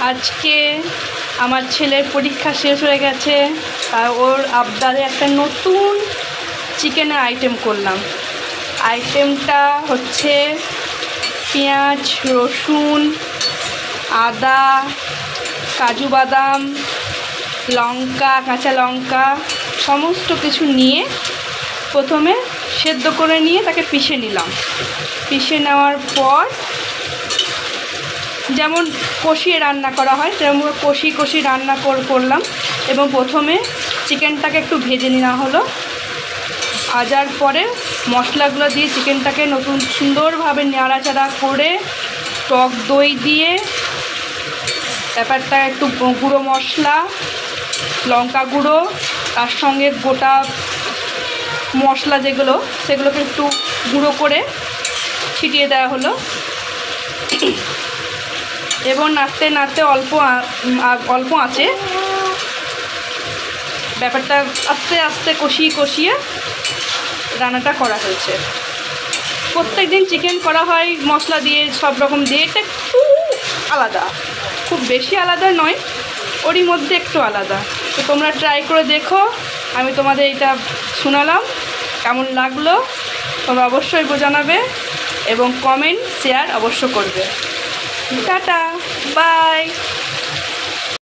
আজকে আমার ছেলের পরীক্ষা শেষ হয়ে গেছে আর ওর আবদারে একটা নতুন চিকেনের আইটেম করলাম। আইটেমটা হচ্ছে পেঁয়াজ, রসুন, আদা, কাজু বাদাম, লঙ্কা, কাঁচা লঙ্কা সমস্ত কিছু নিয়ে প্রথমে সেদ্ধ করে নিয়ে তাকে পিষে নিলাম। পিষে নেওয়ার পর যেমন কষিয়ে রান্না করা হয়, তেমন কষি কষি রান্না কর করলাম। এবং প্রথমে চিকেনটাকে একটু ভেজে নেওয়া হলো। ভাজার পরে মশলাগুলো দিয়ে চিকেনটাকে নতুন সুন্দরভাবে নাড়াচাড়া করে টক দই দিয়ে, ব্যাপারটা একটু গুঁড়ো মশলা, লঙ্কা গুঁড়ো, তার সঙ্গে গোটা মশলা যেগুলো, সেগুলোকে একটু গুঁড়ো করে ছিটিয়ে দেওয়া হলো। এবং নাড়তে নাড়তে অল্প অল্প আছে। ব্যাপারটা আস্তে আস্তে কষিয়ে কষিয়ে রান্নাটা করা হয়েছে। প্রত্যেক দিন চিকেন করা হয়, মশলা দিয়ে সব রকম দিয়ে। এটা একটু আলাদা। খুব বেশি আলাদা নয়, ওরই মধ্যে একটু আলাদা। তো তোমরা ট্রাই করে দেখো, আমি তোমাদের এটা শোনালাম, কেমন লাগল, তোমরা অবশ্যই জানাবে এবং কমেন্ট শেয়ার অবশ্য করবে। Tata bye.